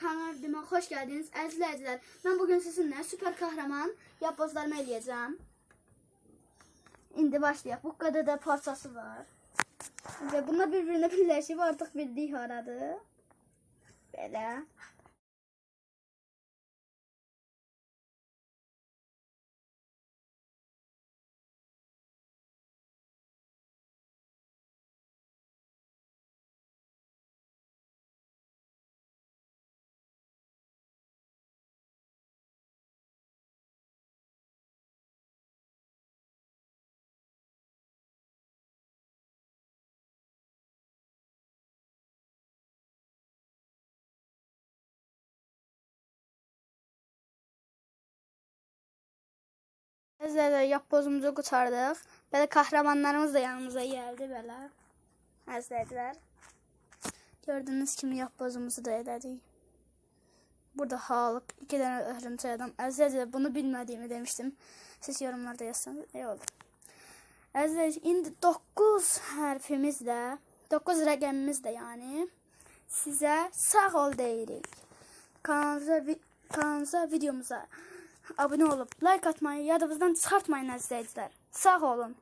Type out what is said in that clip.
kanalıma hoş geldiniz əziz izləyicilər. Mən bugün sizinlə süper kahraman yapbozlarımı eləyəcəm. İndi başlayaq. Bu qədər də parçası var. Və bunlar bir-birinə birləşib artıq bildik haradır. Belə. Əzizlər yapbozumuzu qurtardıq. Belə kahramanlarımız da yanımıza gəldi belə. Əzizlər. Gördüyünüz kimi yapbozumuzu da elədik. Burada Halk, iki dənə örümcək adam. Əzizlər bunu bilmədiyimi demişdim. Siz yorumlarda yazsanız iyi olur. Əzizlər indi 9 hərfimiz də, 9 rəqəmimiz də yəni sizə sağ ol deyirik. Kanalımıza, vi kanalımıza, videomuza abone olup like atmayı yadınızdan çıxartmayın əzizlər. Sağ olun.